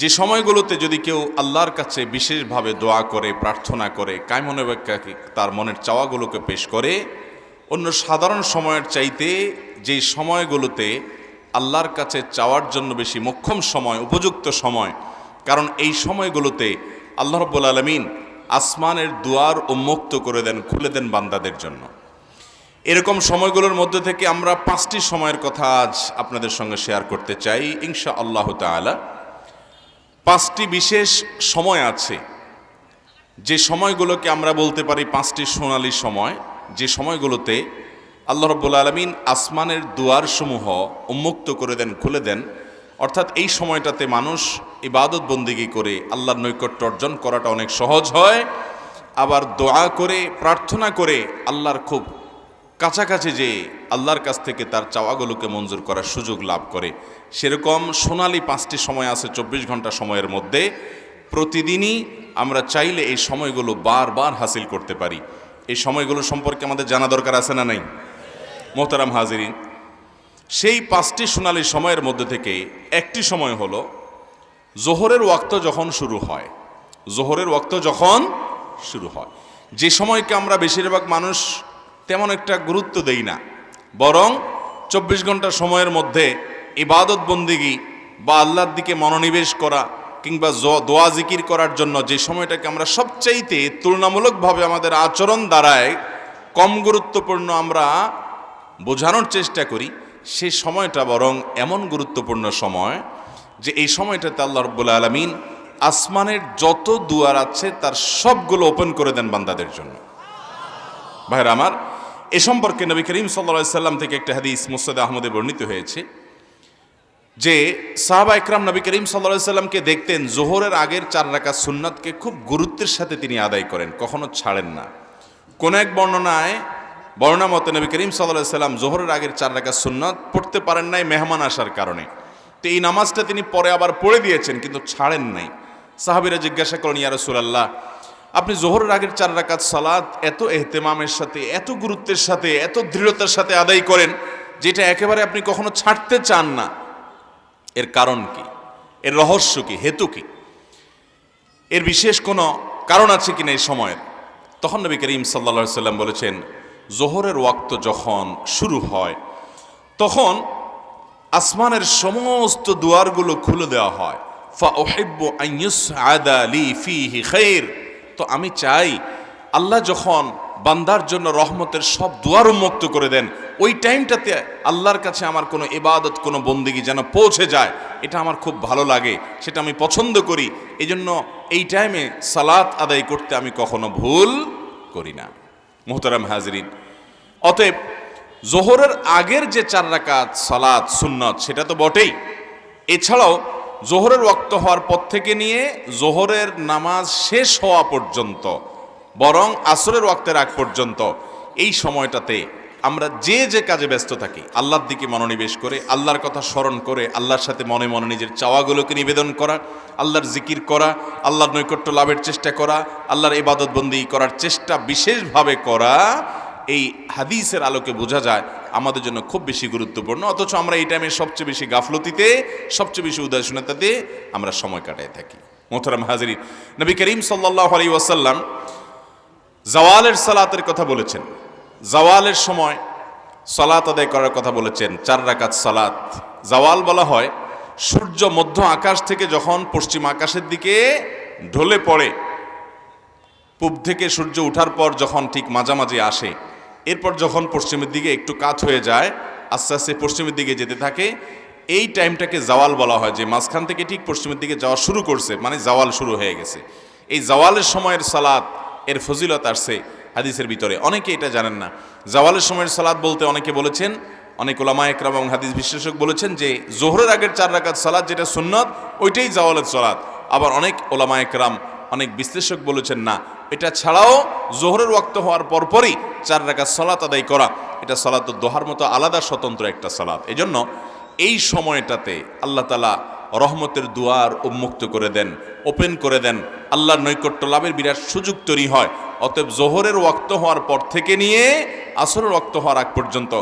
যে সময়গুলোতে যদি কেউ আল্লাহর কাছে বিশেষভাবে দোয়া করে, প্রার্থনা করে কায়মনে তার মনের চাওয়াগুলোকে পেশ করে, অন্য সাধারণ সময়ের চাইতে যেই সময়গুলোতে আল্লাহর কাছে চাওয়ার জন্য বেশি মোক্ষম সময়, উপযুক্ত সময়, কারণ এই সময়গুলোতে আল্লাহ রব্বুল আলমিন আসমানের দুয়ার উন্মুক্ত করে দেন, খুলে দেন বান্দাদের জন্য। এরকম সময়গুলোর মধ্যে থেকে আমরা পাঁচটি সময়ের কথা আজ আপনাদের সঙ্গে শেয়ার করতে চাই ইনশা আল্লাহ তাআলা। পাঁচটি বিশেষ সময় আছে। যে সময়গুলোকে আমরা বলতে পারি পাঁচটি সোনালী সময়, যে সময়গুলোতে আল্লাহ রব্বুল আলমিন আসমানের দুয়ারসমূহ উন্মুক্ত করে দেন, খুলে দেন। অর্থাৎ এই সময়টাতে মানুষ ইবাদত বন্দিগি করে আল্লাহর নৈকট্য অর্জন করাটা অনেক সহজ হয়। আবার দোয়া করে, প্রার্থনা করে আল্লাহর খুব কাছাকাছি যে আল্লাহর কাছ থেকে তার চাওয়াগুলোকে মঞ্জুর করার সুযোগ লাভ করে। সেরকম সোনালি পাঁচটি সময় আছে, চব্বিশ ঘণ্টা সময়ের মধ্যে। প্রতিদিনই আমরা চাইলে এই সময়গুলো বারবার হাসিল করতে পারি। এই সময়গুলো সম্পর্কে আমাদের জানা দরকার আছে না নাই? মোহতারাম হাজিরিন, সেই পাঁচটি সোনালি সময়ের মধ্যে থেকে একটি সময় হলো জোহরের ওয়াক্ত যখন শুরু হয়। জোহরের ওয়াক্ত যখন শুরু হয়। যে সময়কে আমরা বেশিরভাগ মানুষ তেমন একটা গুরুত্ব দেই না, বরং চব্বিশ ঘণ্টা সময়ের মধ্যে ইবাদত বন্দিগি বা আল্লাহর দিকে মনোনিবেশ করা কিংবা দোয়া জিকির করার জন্য যে সময়টাকে আমরা সবচাইতে তুলনামূলকভাবে আমাদের আচরণ দ্বারায় কম গুরুত্বপূর্ণ আমরা বোঝানোর চেষ্টা করি সেই সময়টা বরং এমন গুরুত্বপূর্ণ সময় যে এই সময়টাতে আল্লাহ রব্বুল আলমিন আসমানের যত দুয়ার আছে তার সবগুলো ওপেন করে দেন বান্দাদের জন্য। ভাইরা আমার, এ সম্পর্কে নবী করিম সাল্লা সাল্লাম থেকে একটা হাদিস মুসাদ আহমদে বর্ণিত হয়েছে। যে সাহাবা একরাম নবী করিম সাল্লা সাল্লামকে দেখতেন, জোহরের আগের চার রাখা সুন্নাতকে খুব গুরুত্বের সাথে তিনি আদায় করেন, কখনো ছাড়েন না। কোন এক বর্ণনায়, বর্ণনা মতে নবী করিম সাল্লাহ সাল্লাম জোহরের আগের চার রাখা সুন্নাত পড়তে পারেন নাই মেহমান আসার কারণে। তো এই নামাজটা তিনি পরে আবার পড়ে দিয়েছেন, কিন্তু ছাড়েন নাই। সাহাবিরা জিজ্ঞাসা করেন ইয়া রাসূলুল্লাহ, আপনি জোহরের আগের চার রাকাত সালাত এত এহতেমামের সাথে, এত গুরুত্বের সাথে, এত দৃঢ়তার সাথে আদায় করেন, যেটা একেবারে আপনি কখনো ছাড়তে চান না। এর কারণ কি? এর রহস্য কি? হেতু কি? এর বিশেষ কোনো কারণ আছে কিনা এই সময়ের? তখন নবী করিম সাল্লা সাল্লাম বলেছেন, জোহরের ওয়াক্ত যখন শুরু হয়, তখন আসমানের সমস্ত দুয়ারগুলো খুলে দেওয়া হয়। ফা ওহেব্বু আইয়ুস আদা লি ফিহি খৈর তো আমি চাই, আল্লাহ যখন বান্দার জন্য রহমতের সব দুয়ার উন্মুক্ত করে দেন। ওই টাইমটাতে আল্লাহর কাছে আমার কোনো ইবাদত, কোনো বন্দিগি যেন পৌঁছে যায়, এটা আমার খুব ভালো লাগে, সেটা আমি পছন্দ করি। এই জন্য এই টাইমে সালাত আদায় করতে আমি কখনো ভুল করি না। মোহতারাম হাজরিন, অতএব জোহরের আগের যে চার রাকাত সালাত, সুন্নত, সেটা তো বটেই। এছাড়াও জোহরের রক্ত হওয়ার পর থেকে নিয়ে জোহরের নামাজ শেষ হওয়া পর্যন্ত বরং আসরের ওয়াক্তের আগ পর্যন্ত এই সময়টাতে আমরা যে যে কাজে ব্যস্ত থাকি, আল্লাহর দিকে মনোনিবেশ করে, আল্লাহর কথা স্মরণ করে, আল্লাহর সাথে মনে মনে নিজের চাওয়াগুলোকে নিবেদন করা, আল্লাহর জিকির করা, আল্লাহর নৈকট্য লাভের চেষ্টা করা, আল্লাহর ইবাদতবন্দি করার চেষ্টা বিশেষভাবে করা, এই হাদিসের আলোকে বোঝা যায় আমাদের জন্য খুব বেশি গুরুত্বপূর্ণ। অথচ আমরা এই টাইমে সবচেয়ে বেশি গাফলতিতে, সবচেয়ে বেশি উদাসীনতাতে আমরা সময় কাটাই থাকি। মোহতারাম হাজির নবী করিম সাল্লাহ আলী ওয়াসাল্লাম জওয়ালের সালাতের কথা বলেছেন। জওয়ালের সময় সালাত আদায় করার কথা বলেছেন, চার রাকাত সালাত। জওয়াল বলা হয়, সূর্য মধ্য আকাশ থেকে যখন পশ্চিম আকাশের দিকে ঢলে পড়ে, পূব থেকে সূর্য ওঠার পর যখন ঠিক মাঝামাঝি আসে, এরপর যখন পশ্চিমের দিকে একটু কাত হয়ে যায়, আস্তে আস্তে পশ্চিমের দিকে যেতে থাকে, এই টাইমটাকে জাওয়াল বলা হয়, যে মাঝখান থেকে ঠিক পশ্চিমের দিকে যাওয়া শুরু করছে মানে জাওয়াল শুরু হয়ে গেছে। এই জাওয়ালের সময়ের সালাদ এর ফজিলত আসছে হাদিসের ভিতরে। অনেকে এটা জানেন না। জাওয়ালের সময়ের সালাদ বলতে অনেকে বলেছেন, অনেক ওলামা একরাম এবং হাদিস বিশ্লেষক বলেছেন যে, জোহরের আগের চার রাকাত সালাদ যেটা সুন্নত, ওইটাই জাওয়ালের সালাদ আবার অনেক ওলামা একরাম, অনেক বিশ্লেষক বলেছেন না, এটা ছাড়াও জোহরের ওয়াক্ত হওয়ার পরপরই চার রাকাত সালাত আদায় করা, এটা সালাত দোহার মতো আলাদা স্বতন্ত্র একটা সালাত। এজন্য এই সময়টাতে আল্লাহ তালা রহমতের দুয়ার উন্মুক্ত করে দেন, ওপেন করে দেন। আল্লাহর নৈকট্য লাভের বিরাট সুযোগ তৈরি হয়। অতএব জোহরের ওয়াক্ত হওয়ার পর থেকে নিয়ে আসরের ওয়াক্ত হওয়ার আগ পর্যন্ত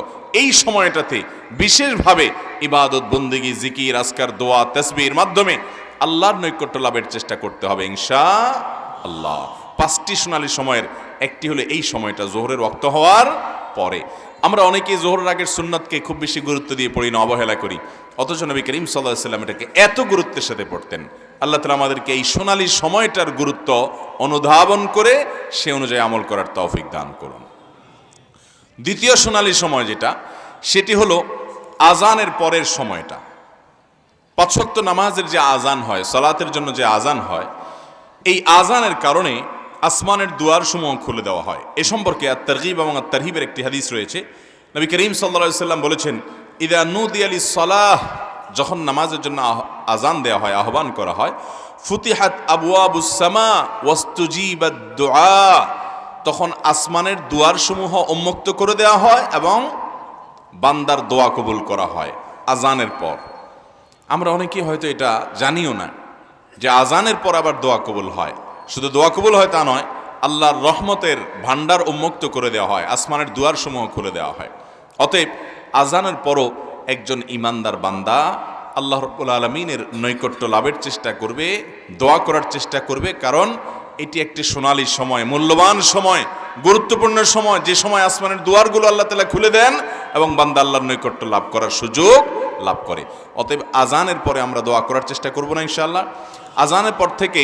এই সময়টাতে বিশেষভাবে ইবাদত, বন্দিগি, জিকির আসকার দোয়া তসবির মাধ্যমে আল্লাহর নৈকট্য লাভের চেষ্টা করতে হবে ইনশা আল্লাহ। পাঁচটি সোনালী সময়ের একটি হলো এই সময়টা জোহরের রক্ত হওয়ার পরে। আমরা অনেকেই জোহরের আগের সুন্নাতকে খুব বেশি গুরুত্ব দিয়ে পড়ি না, অবহেলা করি। অথচ নবী করিম সাল্লাহ সাল্লাম এটাকে এত গুরুত্বের সাথে পড়তেন। আল্লাহ তালা আমাদেরকে এই সোনালী সময়টার গুরুত্ব অনুধাবন করে সে অনুযায়ী আমল করার তৌফিক দান করুন। দ্বিতীয় সোনালী সময় যেটা, সেটি হলো আজানের পরের সময়টা। পাঁচশক্ত নামাজের যে আজান হয়, সলাতের জন্য যে আজান হয়, এই আজানের কারণে আসমানের দুয়ার সমূহ খুলে দেওয়া হয়। এ সম্পর্কে আর তরগিব এবং আর তরহিবের একটি হাদিস রয়েছে। নবী করিম সাল্লা সাল্লাম বলেছেন, ইদা নুদি আলী সলাহ যখন নামাজের জন্য আজান দেওয়া হয়, আহ্বান করা হয়, ফুতিহাত আবু আবুসামা ওয়াস্তুজিবাদ দোয়া তখন আসমানের দুয়ারসমূহ উন্মুক্ত করে দেওয়া হয় এবং বান্দার দোয়া কবুল করা হয় আজানের পর। আমরা অনেকেই হয়তো এটা জানিও না যে আজানের পর আবার দোয়া কবুল হয়। শুধু দোয়া কবুল হয় তা নয়, আল্লাহর রহমতের ভান্ডার উন্মুক্ত করে দেওয়া হয়, আসমানের দুয়ার সমূহ খুলে দেওয়া হয়। অতএব আজানের পরও একজন ইমানদার বান্দা আল্লাহ রব্বুল আলমিনের নৈকট্য লাভের চেষ্টা করবে, দোয়া করার চেষ্টা করবে, কারণ এটি একটি সোনালী সময়, মূল্যবান সময়, গুরুত্বপূর্ণ সময়, যে সময় আসমানের দুয়ারগুলো আল্লাহ তালা খুলে দেন এবং বান্দা আল্লাহর নৈকট্য লাভ করার সুযোগ লাভ করে। অতএব আজানের পরে আমরা দোয়া করার চেষ্টা করব না ইনশাআল্লাহ। আজানের পর থেকে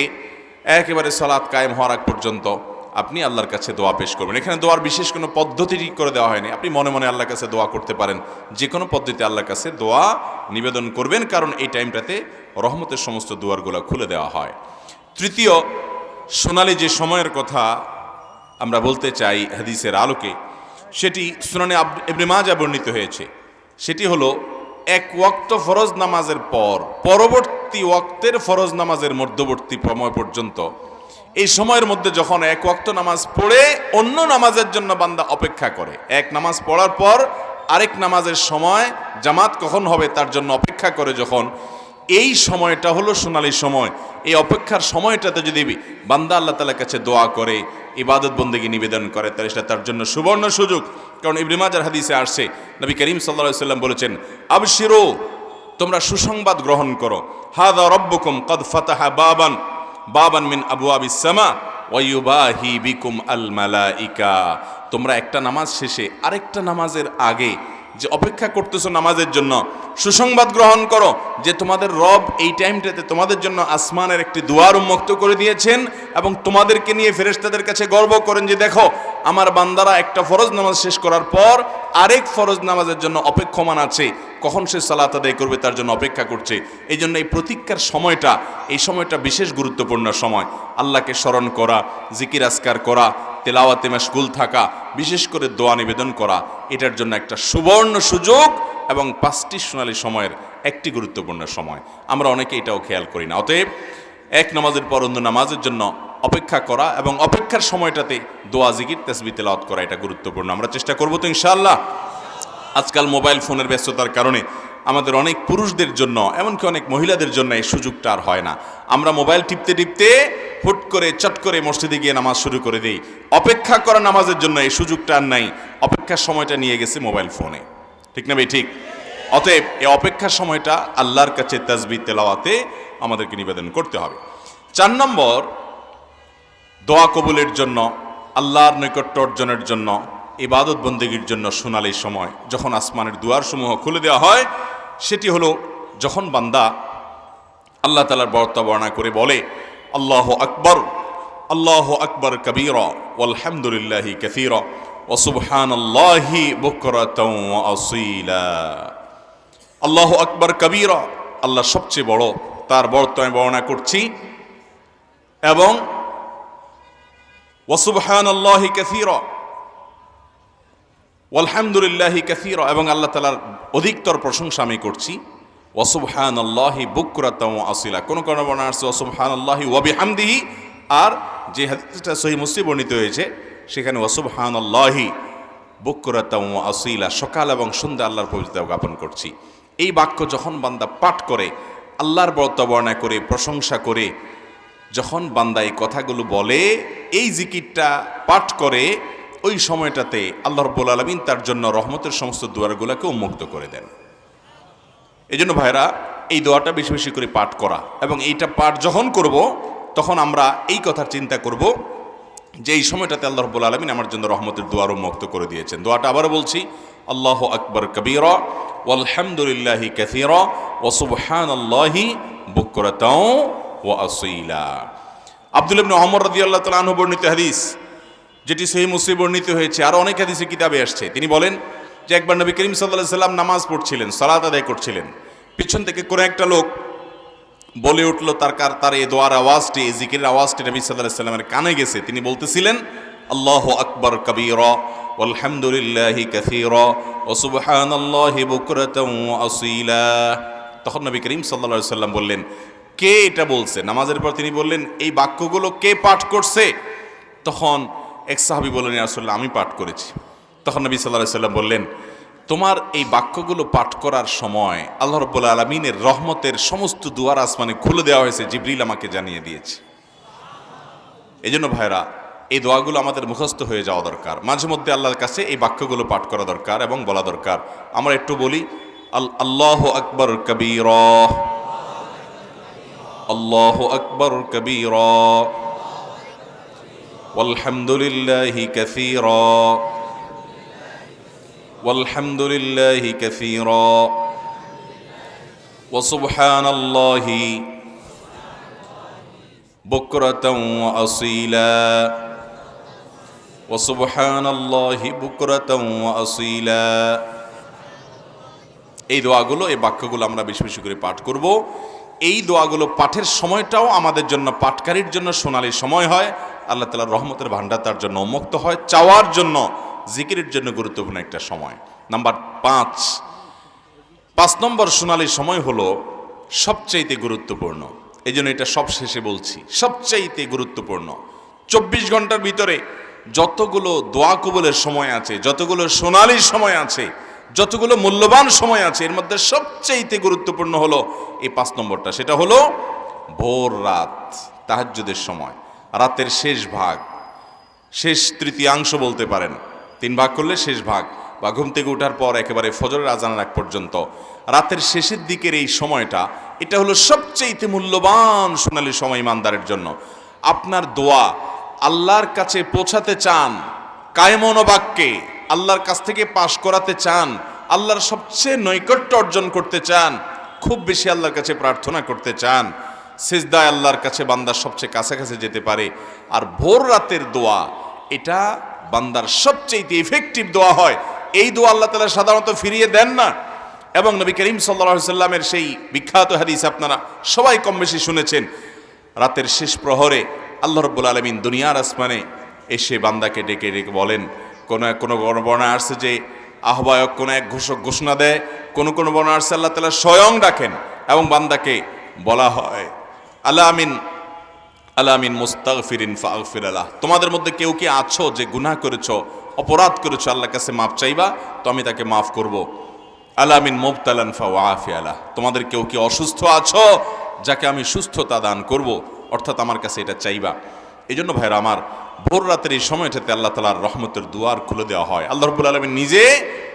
একেবারে সলাৎ কায়েম হওয়ার আগ পর্যন্ত আপনি আল্লাহর কাছে দোয়া পেশ করবেন। এখানে দোয়ার বিশেষ কোনো পদ্ধতি করে দেওয়া হয়নি। আপনি মনে মনে আল্লাহর কাছে দোয়া করতে পারেন। যে কোনো পদ্ধতিতে আল্লাহর কাছে দোয়া নিবেদন করবেন, কারণ এই টাইমটাতে রহমতের সমস্ত দুয়ারগুলো খুলে দেওয়া হয়। তৃতীয়, সোনালি যে সময়ের কথা আমরা বলতে চাই হাদিসের আলোকে, সেটি সুনানে ইবনে মাজা বর্ণিত হয়েছে। সেটি হলো এক ওয়াক্ত ফরজ নামাজের পর, পরবর্তী ওয়াক্তের ফরজ নামাজের মধ্যবর্তী সময় পর্যন্ত, এই সময়ের মধ্যে যখন এক ওয়াক্ত নামাজ পড়ে, অন্য নামাজের জন্য বান্দা অপেক্ষা করে। এক নামাজ পড়ার পর আরেক নামাজের সময় জামাত কখন হবে তার জন্য অপেক্ষা করে যখন এই সময়টা হলো সোনালী সময়। এই অপেক্ষার সময়টাতে যদি বান্দা আল্লাহ তালার কাছে দোয়া করে, ইবাদত বন্দেগী নিবেদন করে, তাহলে সেটা তার জন্য সুবর্ণ সুযোগ। কারণ ইব্রিমাজার হাদিসে আসছে, নবী করিম সাল্লা সাল্লাম বলেছেন, আবশিরো, তোমরা সুসংবাদ গ্রহণ করো। হা হাদা রব্বুকুম কদ ফাতাহা বাবান বাবান মিন আবু আবিসামা ওয়ুবাহি বিকুম আল মালাইকা। তোমরা একটা নামাজ শেষে আরেকটা নামাজের আগে যে অপেক্ষা করতেছো নামাজের জন্য, সুসংবাদ গ্রহণ করো যে তোমাদের রব এই টাইমটাতে তোমাদের জন্য আসমানের একটি দুয়ার উন্মুক্ত করে দিয়েছেন এবং তোমাদেরকে নিয়ে ফেরেশতাদের কাছে গর্ব করেন যে দেখো, আমার বান্দারা একটা ফরজ নামাজ শেষ করার পর আরেক ফরজ নামাজের জন্য অপেক্ষমান আছে। কখন সে সালাত আদায় করবে তার জন্য অপেক্ষা করছে? এই জন্য এই প্রতীক্ষার সময়টা, এই সময়টা বিশেষ গুরুত্বপূর্ণ সময়। আল্লাহকে স্মরণ করা, জিকির আসকার করা তেলাওয়াতে মাশগুল থাকা, বিশেষ করে দোয়া নিবেদন করা, এটার জন্য একটা সুবর্ণ সুযোগ এবং পাঁচটি সোনালী সময়ের একটি গুরুত্বপূর্ণ সময়। আমরা অনেকে এটাও খেয়াল করি না। অতএব এক নামাজের পর অন্য নামাজের জন্য অপেক্ষা করা এবং অপেক্ষার সময়টাতে দোয়া, জিকির তেসবি তেলাওয়াত করা এটা গুরুত্বপূর্ণ। আমরা চেষ্টা করব তো ইনশাআল্লাহ। আজকাল মোবাইল ফোনের ব্যস্ততার কারণে আমাদের অনেক পুরুষদের জন্য, এমনকি অনেক মহিলাদের জন্য এই সুযোগটা আর হয় না। আমরা মোবাইল টিপতে টিপতে হুট করে, চট করে মসজিদে গিয়ে নামাজ শুরু করে দিই। অপেক্ষা করা নামাজের জন্য এই সুযোগটা আর নাই। অপেক্ষার সময়টা নিয়ে গেছে মোবাইল ফোনে। ঠিক না ভাই? ঠিক। অতএব এই অপেক্ষার সময়টা আল্লাহর কাছে তাজবি, তেলাওয়াতে আমাদেরকে নিবেদন করতে হবে। চার নম্বর, দোয়া কবুলের জন্য, আল্লাহর নৈকট্য অর্জনের জন্য, ইবাদত বন্দেগীর জন্য সোনালি সময়, যখন আসমানের দুয়ারসমূহ খুলে দেওয়া হয় সেটি হলো, যখন বান্দা আল্লাহ তালার বর্তা বর্ণনা করে বলে, আল্লাহ আকবর আল্লাহ আকবর কবির আলহামদুলিল্লাহ কসির ওসুবহান আল্লাহি আসিলা। আল্লাহ আকবর কবির, আল্লাহ সবচেয়ে বড়, তার বর্ত আমি বর্ণনা করছি। এবং ওসুবহান আল্লাহি কাসীর আলহামদুলিল্লাহি কাসীর, এবং আল্লাহ তালার অধিকতর প্রশংসা আমি করছি। ওসুবহান আল্লাহি বুকরাতম আসিলা। কোন কোন বর্ণনা আসছে ওসুবহান আল্লাহি ওয়াবি হামদিহি আর যে হাদিসটা সহি মুসলিম বর্ণিত হয়েছে, সেখানে ওসুবহান আল্লাহি বুকরাতম আসিলা, সকাল এবং সন্ধ্যা আল্লাহর পবিত্রতা জ্ঞাপন করছি। এই বাক্য যখন বান্দা পাঠ করে, আল্লাহর বর্ণনা করে, প্রশংসা করে, যখন বান্দা এই কথাগুলো বলে, এই জিকিরটা পাঠ করে ওই সময়টাতে আল্লাহ রব্বুল আলমিন তার জন্য রহমতের সমস্ত দুয়ারগুলোকে উন্মুক্ত করে দেন। এই জন্য ভাইরা এই দোয়াটা বেশি বেশি করে পাঠ করা এবং এইটা পাঠ যখন করব, তখন আমরা এই কথার চিন্তা করব যে এই সময়টাতে আল্লাহ রব্বুল আলমিন আমার জন্য রহমতের দুয়ারও মুক্ত করে দিয়েছেন। দোয়াটা আবারও বলছি, আল্লাহ আকবর কবির, ওয়ালহামদুলিল্লাহি কাসীরা, ওয়া সুবহানাল্লাহি বুকরাতাও ওয়া আসীলা। আব্দুল ইবনে ওমর রাদিয়াল্লাহু তাআলা আনহু বর্ণিত হাদিস যেটি সহি মুসলিম বর্ণিত হয়েছে, আর অনেক হাদিসে কিতাবে আসছে। তিনি বলেন যে একবার নবী করিম সাল্লাল্লাহু সাল্লাম নামাজ পড়ছিলেন, সালাত আদায় করছিলেন। পিছন থেকে কোনো একটা লোক বলে উঠল, তার কার, তার এই দোয়ার আওয়াজটি, এই জিকিরের আওয়াজটি নবী আলাইহি সাল্লামের কানে গেছে। তিনি বলতেছিলেন, আল্লাহ আকবর কবীরা আলহামদুলিল্লাহি কাসীরা, ওয়া সুবহানাল্লাহি বুকরাতাও ওয়া তখন নবী করিম আলাইহি সাল্লাম বললেন, কে এটা বলছে? নামাজের পর তিনি বললেন, এই বাক্যগুলো কে পাঠ করছে? তখন এক সাহাবী বললেন আসলে আমি পাঠ করেছি। তখন নবী আলাইহি সাল্লাম বললেন, তোমার এই বাক্যগুলো পাঠ করার সময় আল্লাহ রব্বুল আলমিনের রহমতের সমস্ত দুয়ার আসমানে খুলে দেওয়া হয়েছে, জিবরিল আমাকে জানিয়ে দিয়েছে। এই জন্য ভাইরা এই দোয়াগুলো আমাদের মুখস্থ হয়ে যাওয়া দরকার। মাঝে মধ্যে আল্লাহর কাছে এই বাক্যগুলো পাঠ করা দরকার এবং বলা দরকার। আমরা একটু বলি, আল, আল্লাহ আকবর কবির। আল্লাহ আকবর কবির। والحمدلله كثيرا والحمد لله كثيرا وسبحان الله بكرة وأصيلا وسبحان الله بكرة وأصيلا এই দোয়াগুলো এই বাক্যগুলো আমরা বেশি বেশি করে পাঠ করব এই দোয়াগুলো পাঠের সময়টাও আমাদের জন্য পাঠকারীর জন্য সোনালি সময় হয় আল্লাহ তালার রহমতের ভান্ডার তার জন্য উন্মুক্ত হয়, চাওয়ার জন্য, জিকিরের জন্য গুরুত্বপূর্ণ একটা সময়। নাম্বার পাঁচ পাঁচ নম্বর সোনালি সময় হলো সবচাইতে গুরুত্বপূর্ণ। এই জন্য এটা সব শেষে বলছি, সবচাইতে গুরুত্বপূর্ণ। চব্বিশ ঘণ্টার ভিতরে যতগুলো দোয়া কবলের সময় আছে, যতগুলো সোনালি সময় আছে, যতগুলো মূল্যবান সময় আছে, এর মধ্যে সবচাইতে গুরুত্বপূর্ণ হলো এই পাঁচ নম্বরটা। সেটা হলো ভোর রাত, তাহাজ্জুদের সময়। রাতের শেষ ভাগ। শেষ তৃতীয়াংশ বলতে পারেন। তিন ভাগ করলে শেষ ভাগ বা ঘুম থেকে ওঠার পর একেবারে ফজরের আজানের এক পর্যন্ত। রাতের শেষের দিকের এই সময়টা, এটা হলো সবচেয়ে মূল্যবান সোনালী সময় ইমানদারের জন্য। আপনার দোয়া আল্লাহর কাছে পৌঁছাতে চান কায়মন বাক্যে আল্লাহর কাছ থেকে পাশ করাতে চান, আল্লাহর সবচেয়ে নৈকট্য অর্জন করতে চান, খুব বেশি আল্লাহর কাছে প্রার্থনা করতে চান সেজদায় আল্লাহর কাছে বান্দার সবচেয়ে কাছাকাছি যেতে পারে। আর ভোর রাতের দোয়া, এটা বান্দার সবচেয়ে ইফেক্টিভ দোয়া হয়। এই দোয়া আল্লাহ তালা সাধারণত ফিরিয়ে দেন না। এবং নবী করিম সাল্লা সাল্লামের সেই বিখ্যাত হাদিস আপনারা সবাই কম বেশি শুনেছেন। রাতের শেষ প্রহরে আল্লাহ রব্বুল আলমিন দুনিয়ার আসমানে এসে বান্দাকে ডেকে ডেকে বলেন, কোনো এক কোনো বর্ণা আসছে যে আহ্বায়ক কোনো এক ঘোষক ঘোষণা দেয়, কোনো কোনো বর্ণা আসছে আল্লাহ তালা স্বয়ং ডাকেন এবং বান্দাকে বলা হয়। আল্লাহ আমিন আলামিন মুস্তাগফিরিন ফাগফির আলাহ তোমাদের মধ্যে কেউ কি আছো যে গুনাহ করেছ, অপরাধ করেছ, আল্লাহর কাছে মাফ চাইবা? তো আমি তাকে মাফ করব। আলামিন মুবতালান ফা ওয়াফি আলাহ তোমাদের কেউ কি অসুস্থ আছো, যাকে আমি সুস্থতা দান করব? অর্থাৎ আমার কাছে এটা চাইবা। এই জন্য ভাইরা আমার, ভোর রাতের এই সময়টাতে আল্লাহ তালার রহমতের দুয়ার খুলে দেওয়া হয়। আল্লাহ রব্বুল আলমিন নিজে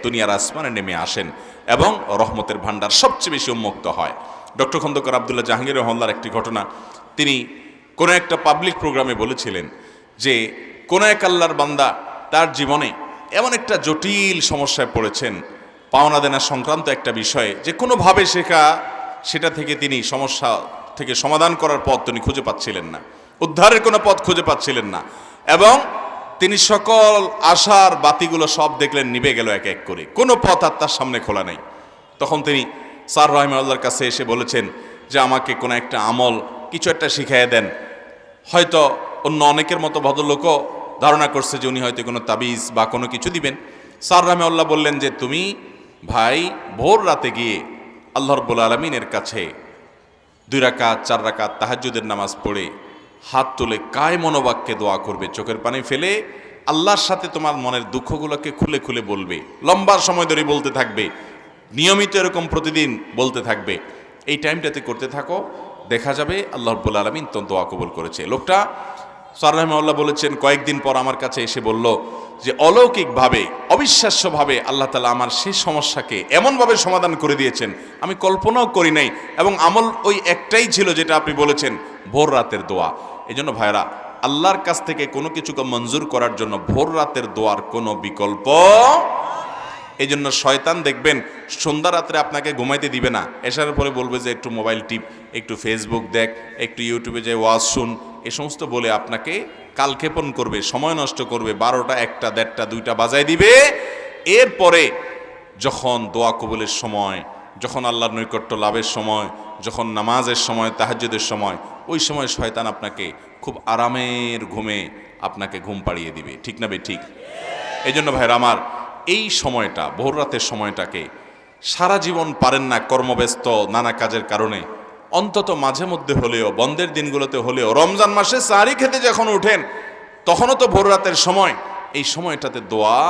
দুনিয়ার আসমানে নেমে আসেন এবং রহমতের ভান্ডার সবচেয়ে বেশি উন্মুক্ত হয়। ডক্টর খন্দকার আবদুল্লাহ জাহাঙ্গীর রহমার একটি ঘটনা। তিনি কোনো একটা পাবলিক প্রোগ্রামে বলেছিলেন যে, কোনো এক আল্লাহর বান্দা তার জীবনে এমন একটা জটিল সমস্যায় পড়েছেন, পাওনা দেনা সংক্রান্ত একটা বিষয়ে, যে কোনোভাবে শেখা সেটা থেকে তিনি সমস্যা থেকে সমাধান করার পথ তিনি খুঁজে পাচ্ছিলেন না, উদ্ধারের কোনো পথ খুঁজে পাচ্ছিলেন না এবং তিনি সকল আশার বাতিগুলো সব দেখলেন, নিভে গেল এক এক করে, কোনো পথ আর তার সামনে খোলা নেই। তখন তিনি স্যার রহমাল্লার কাছে এসে বলেছেন যে আমাকে কোনো একটা আমল কিছু একটা শিখাইয়ে দেন। হয়তো অন্য অনেকের মতো ভদ্রলোকও ধারণা করছে যে উনি হয়তো কোনো তাবিজ বা কোনো কিছু দিবেন। স্যার রহমাল্লাহ বললেন যে, তুমি ভাই ভোর রাতে গিয়ে আল্লাহ রব্বুল আলমিনের কাছে দুই রাকাত, চার রাকাত তাহাজ্জুদের নামাজ পড়ে হাত তুলে কায় মনোবাক্যে দোয়া করবে। চোখের পানি ফেলে আল্লাহর সাথে তোমার মনের দুঃখগুলোকে খুলে খুলে বলবে। লম্বা সময় ধরে বলতে থাকবে নিয়মিত এরকম প্রতিদিন বলতে থাকবে। এই টাইমটাতে করতে থাকো, দেখা যাবে আল্লাহ রব্বুল আলমিন তো দোয়া কবুল করেছে। লোকটা সার রহমাল্লাহ বলেছেন, কয়েকদিন পর আমার কাছে এসে বলল যে, অলৌকিকভাবে, অবিশ্বাস্যভাবে আল্লাহ তালা আমার সেই সমস্যাকে এমনভাবে সমাধান করে দিয়েছেন। আমি কল্পনাও করি নাই এবং আমল ওই একটাই ছিল যেটা আপনি বলেছেন, ভোর রাতের দোয়া। এই জন্য ভাইরা আল্লাহর কাছ থেকে কোনো কিছুকে মঞ্জুর করার জন্য ভোর রাতের দোয়ার কোনো বিকল্প এই জন্য শয়তান দেখবেন সন্ধ্যা রাত্রে আপনাকে ঘুমাইতে দিবে না। এসার পরে বলবে যে, একটু মোবাইল টিপ, একটু ফেসবুক দেখ, একটু ইউটিউবে যে ওয়াজ শুন। এ সমস্ত বলে আপনাকে কালক্ষেপণ করবে, সময় নষ্ট করবে, বারোটা, একটা, দেড়টা, দুইটা বাজায় দিবে। এরপরে যখন দোয়া কবুলের সময়, যখন আল্লাহর নৈকট্য লাভের সময়, যখন নামাজের সময়, তাহাজ্জুদের সময়, ওই সময় শয়তান আপনাকে খুব আরামের ঘুমে আপনাকে ঘুম পাড়িয়ে দিবে। ঠিক না বে ঠিক? এই জন্য ভাইরা আমার এই সময়টা ভোর রাতের সময়টাকে সারা জীবন পারেন না কর্মব্যস্ত নানা কাজের কারণে। অন্তত মাঝে মধ্যে হলেও, বন্ধের দিনগুলোতে হলেও, রমজান মাসে সারি খেতে যখন উঠেন তখনও তো ভোর রাতের সময়। এই সময়টাতে দোয়া,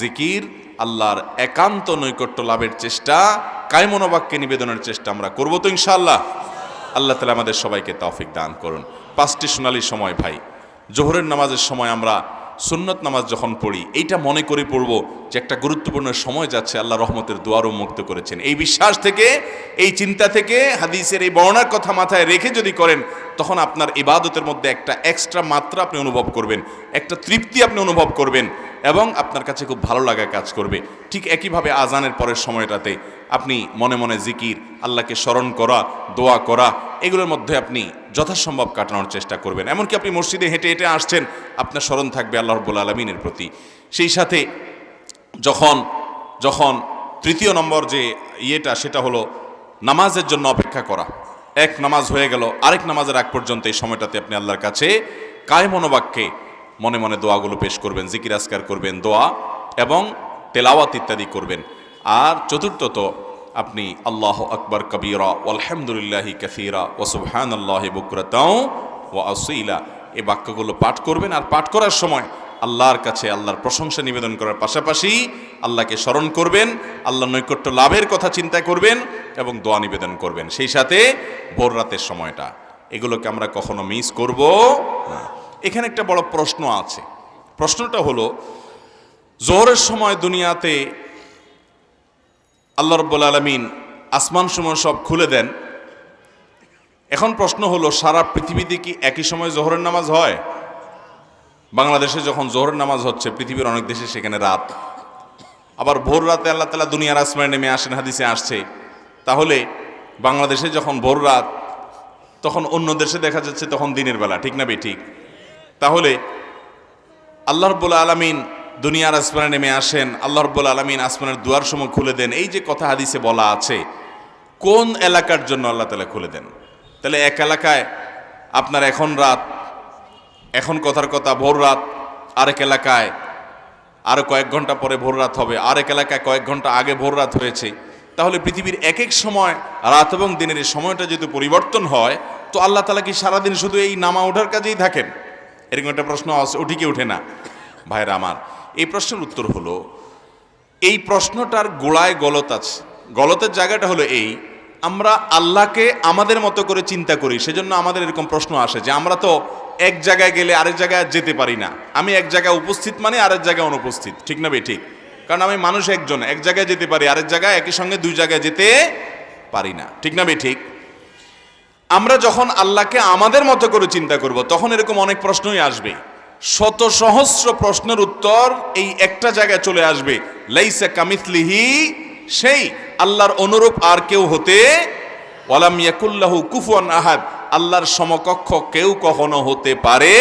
জিকির, আল্লাহর একান্ত নৈকট্য লাভের চেষ্টা, কায়মনোবাক্যে নিবেদনের চেষ্টা আমরা করব তো ইনশাআল্লাহ। আল্লাহ তালা আমাদের সবাইকে তৌফিক দান করুন। পাঁচটি সোনালি সময় ভাই, জোহরের নামাজের সময় আমরা সুন্নত নামাজ যখন পড়ি, এইটা মনে করে পড়ব যে একটা গুরুত্বপূর্ণ সময় যাচ্ছে আল্লাহ রহমতের দুয়ারও মুক্ত করেছেন। এই বিশ্বাস থেকে, এই চিন্তা থেকে হাদিসের এই বর্ণার কথা মাথায় রেখে যদি করেন, তখন আপনার ইবাদতের মধ্যে একটা এক্সট্রা মাত্রা আপনি অনুভব করবেন, একটা তৃপ্তি আপনি অনুভব করবেন। এবং আপনার কাছে খুব ভালো লাগা কাজ করবে। ঠিক একইভাবে আজানের পরের সময়টাতে আপনি মনে মনে জিকির, আল্লাহকে স্মরণ করা, দোয়া করা, এগুলোর মধ্যে আপনি যথাসম্ভব কাটানোর চেষ্টা করবেন। এমনকি আপনি মসজিদে হেঁটে হেঁটে আসছেন, আপনার স্মরণ থাকবে আল্লাহ রব্বুল আলমিনের প্রতি। সেই সাথে যখন যখন তৃতীয় নম্বর যে ইয়েটা, সেটা হলো নামাজের জন্য অপেক্ষা করা। এক নামাজ হয়ে গেল, আরেক নামাজের আগ পর্যন্ত এই সময়টাতে আপনি আল্লাহর কাছে কায় মনোবাক্যে মনে মনে দোয়াগুলো পেশ করবেন, জিকির আসকার করবেন, দোয়া এবং তেলাওয়াত ইত্যাদি করবেন। আর চতুর্থত, আপনি আল্লাহ আকবর কবিরা আলহামদুলিল্লাহি কাসিরা ও সুবহান আল্লাহ বকুরতাও ও আসইলা এই বাক্যগুলো পাঠ করবেন আর পাঠ করার সময় আল্লাহর কাছে আল্লাহর প্রশংসা নিবেদন করার পাশাপাশি আল্লাহকে স্মরণ করবেন আল্লাহ নৈকট্য লাভের কথা চিন্তা করবেন এবং দোয়া নিবেদন করবেন। সেই সাথে ভোর রাতের সময়টা, এগুলোকে আমরা কখনো মিস করব না। এখানে একটা বড় প্রশ্ন আছে। প্রশ্নটা হলো, জোহরের সময় দুনিয়াতে আল্লাহ রব্বুল আলমিন আসমান সময় সব খুলে দেন। এখন প্রশ্ন হলো, সারা পৃথিবীতে কি একই সময় জোহরের নামাজ হয়? বাংলাদেশে যখন জোহরের নামাজ হচ্ছে, পৃথিবীর অনেক দেশে সেখানে রাত। আবার ভোর রাতে আল্লাহ তালা দুনিয়ার আসমানে নেমে আসেন, হাদিসে আসছে। তাহলে বাংলাদেশে যখন ভোর রাত, তখন অন্য দেশে দেখা যাচ্ছে তখন দিনের বেলা, ঠিক না বে ঠিক? তাহলে আল্লাহ রব্বুল আলমিন দুনিয়ার আসমানে নেমে আসেন, আল্লাহ রব্বুল আলমিন আসমানের দুয়ার সময় খুলে দেন। এই যে কথা হাদিসে বলা আছে, কোন এলাকার জন্য আল্লাহ তালা খুলে দেন? তাহলে এক এলাকায় আপনার এখন রাত, এখন কথার কথা, ভোর রাত, আরেক এলাকায় আরও কয়েক ঘণ্টা পরে ভোর রাত হবে, আরেক এলাকায় কয়েক ঘণ্টা আগে ভোর রাত হয়েছে। তাহলে পৃথিবীর এক এক সময়, রাত এবং দিনের সময়টা যদি পরিবর্তন হয়, তো আল্লাহ তালা কি সারাদিন শুধু এই নামা ওঠার কাজেই থাকেন? এরকম একটা প্রশ্ন উঠি কি ওঠে না। ভাইরা আমার, এই প্রশ্নের উত্তর হলো, এই প্রশ্নটার গোড়ায় গলত আছে। গলতের জায়গাটা হলো এই, আমরা আল্লাহকে আমাদের মতো করে চিন্তা করি, সেজন্য আমাদের এরকম প্রশ্ন আসে যে আমরা তো এক জায়গায় গেলে আরেক জায়গায় যেতে পারি না। আমি এক জায়গায় উপস্থিত মানে আরেক জায়গায় অনুপস্থিত, ঠিক না বে ঠিক। কারণ আমি মানুষ একজন, এক জায়গায় যেতে পারি, আরেক জায়গায় একই সঙ্গে দুই জায়গায় যেতে পারি না, ঠিক না বে ঠিক। আমরা যখন আল্লাহকে আমাদের মতো করে চিন্তা করব, তখন এরকম অনেক প্রশ্নই আসবে। শত সহস্র প্রশ্নের উত্তর এই একটা জায়গায় চলে আসবে। লাইসা কামিথলিহি সেই, আল্লাহর অনুরূপ আর কেউ হতে ওয়ালাম ইয়াকুল্লাহু কুফুয়ান আহাদ, আল্লাহর সমকক্ষ কেউ কখনো হতে পারে।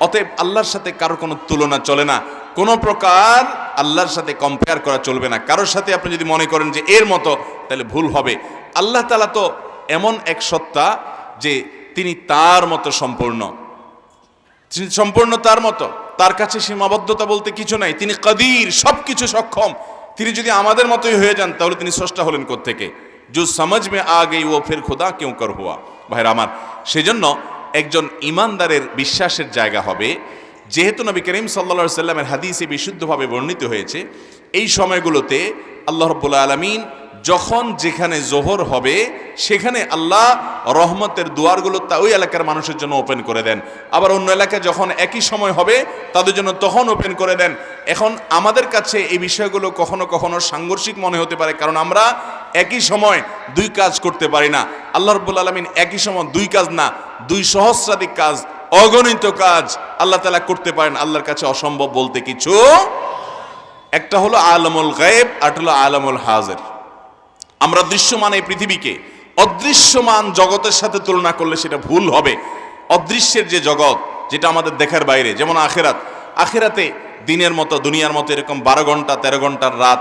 অতএব আল্লাহর সাথে কারও কোনো তুলনা চলে না। কোনো প্রকার আল্লাহর সাথে কম্পেয়ার করা চলবে না। কারোর সাথে আপনি যদি মনে করেন যে এর মতো, তাহলে ভুল হবে। আল্লাহ তালা তো এমন এক সত্তা যে তিনি তার মতো সম্পূর্ণ। তিনি সম্পূর্ণ তার মতো। তার কাছে সীমাবদ্ধতা বলতে কিছু নাই। তিনি কদির সব কিছু সক্ষম। তিনি যদি আমাদের মতোই হয়ে যান, তাহলে তিনি স্রষ্টা হলেন কোত্থেকে? যু সমাজ মে আগে ও ফের খোদা কেউ কর হুয়া। ভাইরা আমার, সেজন্য একজন ইমানদারের বিশ্বাসের জায়গা হবে। যেহেতু নবী করিম সাল্লা সাল্লামের হাদিসে বিশুদ্ধভাবে বর্ণিত হয়েছে, এই সময়গুলোতে আল্লাহ রব্বুল্লা আলমিন যখন যেখানে জোহর হবে, সেখানে আল্লাহ রহমতের দুয়ারগুলো তা ওই এলাকার মানুষের জন্য ওপেন করে দেন। আবার অন্য এলাকায় যখন একই সময় হবে, তাদের জন্য তখন ওপেন করে দেন। এখন আমাদের কাছে এই বিষয়গুলো কখনো কখনো সাংঘর্ষিক মনে হতে পারে, কারণ আমরা একই সময় দুই কাজ করতে পারি না। আল্লাহ রব্বুল আলমিন একই সময় দুই কাজ না, দুই সহস্রাধিক কাজ, অগণিত কাজ আল্লাহ তালা করতে পারেন। আল্লাহর কাছে অসম্ভব বলতে কিছু একটা হলো আলমুল গায়েব আর হলো আলমুল হাজের। আমরা দৃশ্যমান এই পৃথিবীকে, অদৃশ্যমান জগতের সাথে তুলনা করলে সেটা ভুল হবে। অদৃশ্যের যে জগৎ, যেটা আমাদের দেখার বাইরে, যেমন আখেরাত। আখেরাতে দিনের মতো, দুনিয়ার মতো এরকম বারো ঘণ্টা, তেরো ঘণ্টার রাত